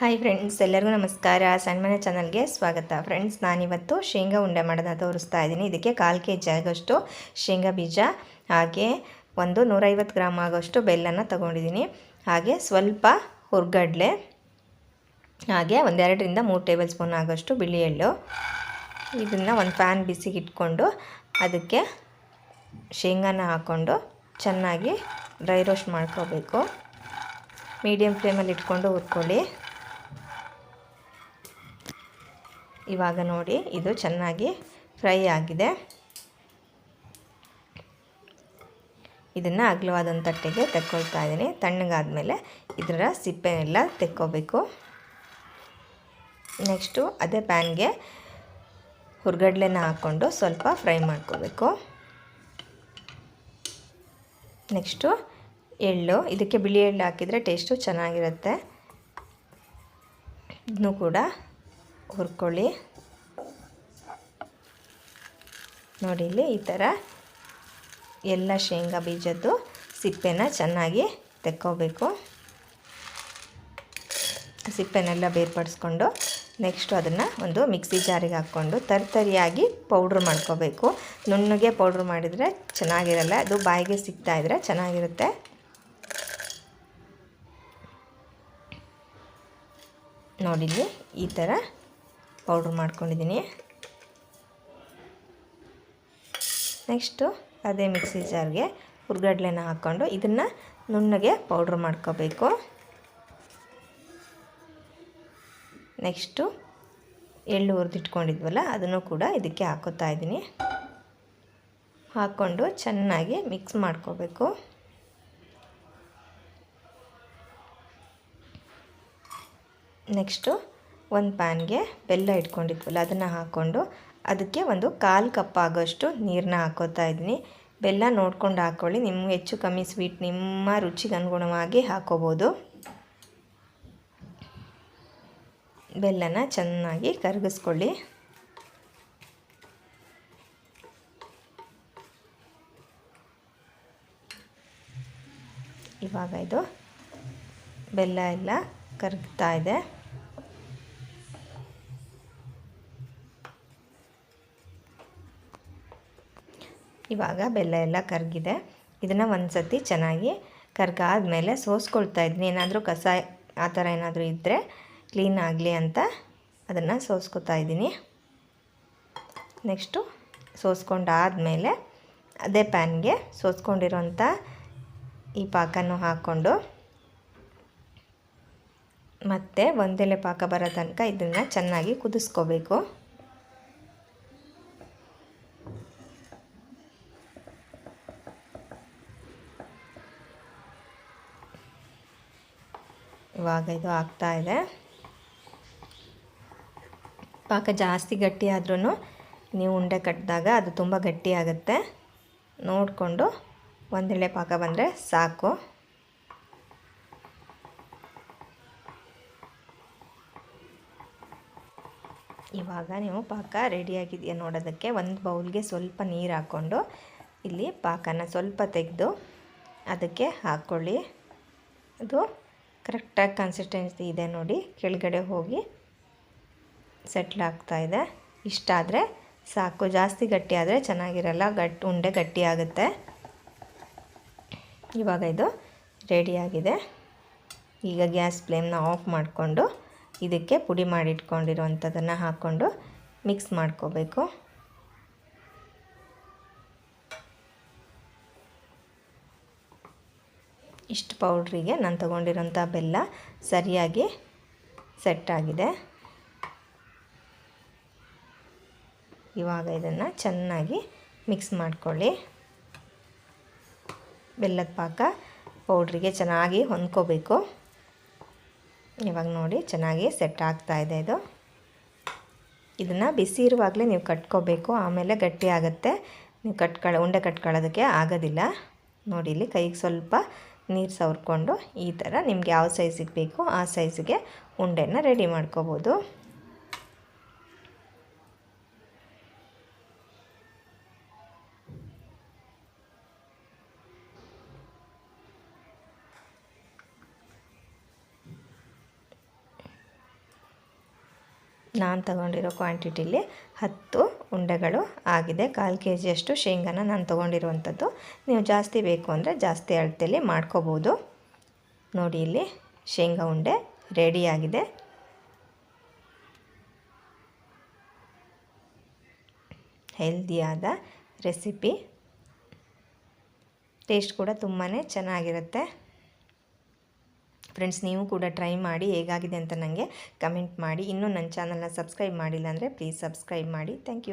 Hi friends ಎಲ್ಲರಿಗೂ ನಮಸ್ಕಾರ. ಸಣ್ಣ ಚಾನಲ್ಗೆ ಸ್ವಾಗತ. ಫ್ರೆಂಡ್ಸ್ ನಾನಿವತ್ತು ಶೇಂಗಾ ಉಂಡೆ ಮಾಡೋದನ್ನ ತೋರಿಸ್ತಾ ಇದ್ದೀನಿ. ಇದಕ್ಕೆ ಕಾಲು ಕೆ ಜಿ ಆಗೋಷ್ಟು ಶೇಂಗಾ ಬೀಜ, ಹಾಗೆ ಒಂದು ನೂರೈವತ್ತು ಗ್ರಾಮ್ ಆಗೋಷ್ಟು ಬೆಲ್ಲನ ತೊಗೊಂಡಿದ್ದೀನಿ. ಹಾಗೆ ಸ್ವಲ್ಪ ಹುರ್ಗಡ್ಲೆ, ಹಾಗೆ ಒಂದೆರಡರಿಂದ ಮೂರು ಟೇಬಲ್ ಸ್ಪೂನ್ ಆಗೋಷ್ಟು ಬಿಳಿ ಎಳ್ಳು ಇದನ್ನು ಒಂದು ಫ್ಯಾನ್ ಬಿಸಿಗೆ ಇಟ್ಕೊಂಡು ಅದಕ್ಕೆ ಶೇಂಗಾನ ಹಾಕ್ಕೊಂಡು ಚೆನ್ನಾಗಿ ಡ್ರೈ ರೋಸ್ಟ್ ಮಾಡ್ಕೋಬೇಕು. ಮೀಡಿಯಮ್ ಫ್ಲೇಮಲ್ಲಿ ಇಟ್ಕೊಂಡು ಹುರ್ಕೊಳ್ಳಿ. ಇವಾಗ ನೋಡಿ, ಇದು ಚೆನ್ನಾಗಿ ಫ್ರೈ ಆಗಿದೆ. ಇದನ್ನು ಅಗಲವಾದಂಥ ತಟ್ಟೆಗೆ ತಕ್ಕೊಳ್ತಾ ಇದ್ದೀನಿ. ತಣ್ಣಗಾದಮೇಲೆ ಇದರ ಸಿಪ್ಪೆನೆಲ್ಲ ತೆಕ್ಕೋಬೇಕು. ನೆಕ್ಸ್ಟು ಅದೇ ಪ್ಯಾನ್ಗೆ ಹುರ್ಗಡ್ಲೆನ ಹಾಕ್ಕೊಂಡು ಸ್ವಲ್ಪ ಫ್ರೈ ಮಾಡ್ಕೋಬೇಕು. ನೆಕ್ಸ್ಟು ಎಳ್ಳು, ಇದಕ್ಕೆ ಬಿಳಿ ಎಳ್ಳು ಹಾಕಿದರೆ ಟೇಸ್ಟು ಚೆನ್ನಾಗಿರುತ್ತೆ. ಇದನ್ನು ಕೂಡ ಹುರ್ಕೊಳ್ಳಿ. ನೋಡಿ ಇಲ್ಲಿ ಈ ಥರ ಎಲ್ಲ ಶೇಂಗಾ ಬೀಜದ್ದು ಸಿಪ್ಪೆನ ಚೆನ್ನಾಗಿ ತೆಕ್ಕೋಬೇಕು. ಸಿಪ್ಪೆನೆಲ್ಲ ಬೇರ್ಪಡಿಸ್ಕೊಂಡು ನೆಕ್ಸ್ಟು ಅದನ್ನು ಒಂದು ಮಿಕ್ಸಿ ಜಾರಿಗೆ ಹಾಕ್ಕೊಂಡು ತರ್ತರಿಯಾಗಿ ಪೌಡ್ರ್ ಮಾಡ್ಕೋಬೇಕು. ನುಣ್ಣಗೆ ಪೌಡ್ರ್ ಮಾಡಿದರೆ ಚೆನ್ನಾಗಿರಲ್ಲ, ಅದು ಬಾಯಿಗೆ ಸಿಗ್ತಾಯಿದ್ರೆ ಚೆನ್ನಾಗಿರುತ್ತೆ. ನೋಡಿಲ್ಲಿ ಈ ಥರ ಪೌಡ್ರ್ ಮಾಡ್ಕೊಂಡಿದ್ದೀನಿ. ನೆಕ್ಸ್ಟು ಅದೇ ಮಿಕ್ಸಿ ಜಾರ್ಗೆ ಹುರ್ಗಡ್ಲೆನ ಹಾಕ್ಕೊಂಡು ಇದನ್ನು ನುಣ್ಣಗೆ ಪೌಡ್ರ್ ಮಾಡ್ಕೋಬೇಕು. ನೆಕ್ಸ್ಟು ಎಳ್ಳು ಹುರಿದಿಟ್ಕೊಂಡಿದ್ವಲ್ಲ ಅದನ್ನು ಕೂಡ ಇದಕ್ಕೆ ಹಾಕೋತಾ ಇದ್ದೀನಿ. ಹಾಕ್ಕೊಂಡು ಚೆನ್ನಾಗಿ ಮಿಕ್ಸ್ ಮಾಡ್ಕೋಬೇಕು. ನೆಕ್ಸ್ಟು ಒಂದು ಪ್ಯಾನ್ಗೆ ಬೆಲ್ಲ ಇಟ್ಕೊಂಡಿದ್ವಲ್ಲ, ಅದನ್ನು ಹಾಕ್ಕೊಂಡು ಅದಕ್ಕೆ ಒಂದು ಕಾಲು ಕಪ್ ಆಗೋಷ್ಟು ನೀರನ್ನ ಹಾಕೋತಾ ಇದ್ದೀನಿ. ಬೆಲ್ಲ ನೋಡ್ಕೊಂಡು ಹಾಕ್ಕೊಳ್ಳಿ ನಿಮ್ಗೆ ಹೆಚ್ಚು ಕಮ್ಮಿ ಸ್ವೀಟ್ ನಿಮ್ಮ ರುಚಿಗೆ ಅನುಗುಣವಾಗಿ ಹಾಕೋಬೋದು. ಬೆಲ್ಲನ ಚೆನ್ನಾಗಿ ಕರಗಿಸ್ಕೊಳ್ಳಿ. ಇವಾಗ ಇದು ಬೆಲ್ಲ ಎಲ್ಲ ಕರಗ್ತಾ ಇದೆ. ಇವಾಗ ಬೆಲ್ಲ ಎಲ್ಲ ಕರಗಿದೆ. ಇದನ್ನು ಒಂದು ಸತಿ ಚೆನ್ನಾಗಿ ಕರ್ಗಾದ್ಮೇಲೆ ಸೋಸ್ಕೊಳ್ತಾ ಇದ್ದೀನಿ. ಏನಾದರೂ ಕಸ ಆ ಥರ ಏನಾದರೂ ಇದ್ದರೆ ಕ್ಲೀನ್ ಆಗಲಿ ಅಂತ ಅದನ್ನು ಸೋಸ್ಕೊತಾ ಇದ್ದೀನಿ. ನೆಕ್ಸ್ಟು ಸೋಸ್ಕೊಂಡಾದಮೇಲೆ ಅದೇ ಪ್ಯಾನ್ಗೆ ಸೋಸ್ಕೊಂಡಿರೋಂಥ ಈ ಪಾಕನೂ ಹಾಕ್ಕೊಂಡು ಮತ್ತು ಒಂದೆಲೆ ಪಾಕ ಬರೋ ತನಕ ಇದನ್ನು ಚೆನ್ನಾಗಿ ಕುದಿಸ್ಕೋಬೇಕು. ಇವಾಗ ಇದು ಆಗ್ತಾ ಇದೆ. ಪಾಕ ಜಾಸ್ತಿ ಗಟ್ಟಿ ಆದ್ರೂ ನೀವು ಉಂಡೆ ಕಟ್ಟಿದಾಗ ಅದು ತುಂಬ ಗಟ್ಟಿ ಆಗುತ್ತೆ. ನೋಡಿಕೊಂಡು ಒಂದೆಳೆ ಪಾಕ ಬಂದರೆ ಸಾಕು. ಇವಾಗ ನೀವು ಪಾಕ ರೆಡಿಯಾಗಿದೆಯಾ ನೋಡೋದಕ್ಕೆ ಒಂದು ಬೌಲ್ಗೆ ಸ್ವಲ್ಪ ನೀರು ಹಾಕ್ಕೊಂಡು ಇಲ್ಲಿ ಪಾಕನ ಸ್ವಲ್ಪ ತೆಗೆದು ಅದಕ್ಕೆ ಹಾಕ್ಕೊಳ್ಳಿ ಅದು ಕರೆಕ್ಟಾಗಿ ಕನ್ಸಿಸ್ಟೆನ್ಸಿ ಇದೆ ನೋಡಿ. ಕೆಳಗಡೆ ಹೋಗಿ ಸೆಟ್ಲ್ ಆಗ್ತಾ ಇದೆ. ಇಷ್ಟಾದರೆ ಸಾಕು. ಜಾಸ್ತಿ ಗಟ್ಟಿ ಆದರೆ ಚೆನ್ನಾಗಿರಲ್ಲ. ಗಟ್ಟಿ ಉಂಡೆ ಗಟ್ಟಿ ಆಗುತ್ತೆ. ಇವಾಗ ಇದು ರೆಡಿಯಾಗಿದೆ ಈಗ ಗ್ಯಾಸ್ ಫ್ಲೇಮ್ನ ಆಫ್ ಮಾಡಿಕೊಂಡು ಇದಕ್ಕೆ ಪುಡಿ ಮಾಡಿಟ್ಕೊಂಡಿರುವಂಥದ್ದನ್ನು ಹಾಕ್ಕೊಂಡು ಮಿಕ್ಸ್ ಮಾಡ್ಕೋಬೇಕು. ಇಷ್ಟು ಪೌಡ್ರಿಗೆ ನಾನು ತೊಗೊಂಡಿರೋಂಥ ಬೆಲ್ಲ ಸರಿಯಾಗಿ ಸೆಟ್ ಆಗಿದೆ. ಇವಾಗ ಇದನ್ನು ಚೆನ್ನಾಗಿ ಮಿಕ್ಸ್ ಮಾಡ್ಕೊಳ್ಳಿ. ಬೆಲ್ಲದ ಪಾಕ ಪೌಡ್ರಿಗೆ ಚೆನ್ನಾಗಿ ಹೊಂದ್ಕೋಬೇಕು. ಇವಾಗ ನೋಡಿ ಚೆನ್ನಾಗಿ ಸೆಟ್ ಆಗ್ತಾ ಇದೆ ಇದು. ಇದನ್ನು ಬಿಸಿ ಇರುವಾಗಲೇ ನೀವು ಕಟ್ಕೋಬೇಕು, ಆಮೇಲೆ ಗಟ್ಟಿ ಆಗುತ್ತೆ. ನೀವು ಕಟ್ಕೊಳ್ಳೋ ಉಂಡೆ ಕಟ್ಕೊಳ್ಳೋದಕ್ಕೆ ಆಗೋದಿಲ್ಲ. ನೋಡಿ ಇಲ್ಲಿ ಕೈಗೆ ಸ್ವಲ್ಪ ನೀರು ಸವರ್ಕೊಂಡು ಈ ಥರ ನಿಮ್ಗೆ ಯಾವ ಸೈಜಿಗೆ ಬೇಕೋ ಆ ಸೈಜಿಗೆ ಉಂಡೆನ ರೆಡಿ ಮಾಡ್ಕೋಬೋದು. ನಾನು ತಗೊಂಡಿರೋ ಕ್ವಾಂಟಿಟಿಲಿ ಹತ್ತು ಉಂಡೆಗಳು ಆಗಿದೆ. ಕಾಲು ಕೆ ಜಿಯಷ್ಟು ಶೇಂಗಾನ ನಾನು ತೊಗೊಂಡಿರುವಂಥದ್ದು. ನೀವು ಜಾಸ್ತಿ ಬೇಕು ಅಂದರೆ ಜಾಸ್ತಿ ಅಳತೆಯಲ್ಲಿ ಮಾಡ್ಕೋಬೋದು. ನೋಡಿ ಇಲ್ಲಿ ಶೇಂಗಾ ಉಂಡೆ ರೆಡಿಯಾಗಿದೆ ಹೆಲ್ದಿಯಾದ ರೆಸಿಪಿ ಟೇಸ್ಟ್ ಕೂಡ ತುಂಬಾ ಚೆನ್ನಾಗಿರುತ್ತೆ. ಫ್ರೆಂಡ್ಸ್ ನೀವು ಕೂಡ ಟ್ರೈ ಮಾಡಿ ಹೇಗಾಗಿದೆ ಅಂತ ನನಗೆ ಕಮೆಂಟ್ ಮಾಡಿ. ಇನ್ನೂ ನನ್ನ ಚಾನಲ್ನ ಸಬ್ಸ್ಕ್ರೈಬ್ ಮಾಡಿಲ್ಲ ಅಂದರೆ ಪ್ಲೀಸ್ ಸಬ್ಸ್ಕ್ರೈಬ್ ಮಾಡಿ. Thank you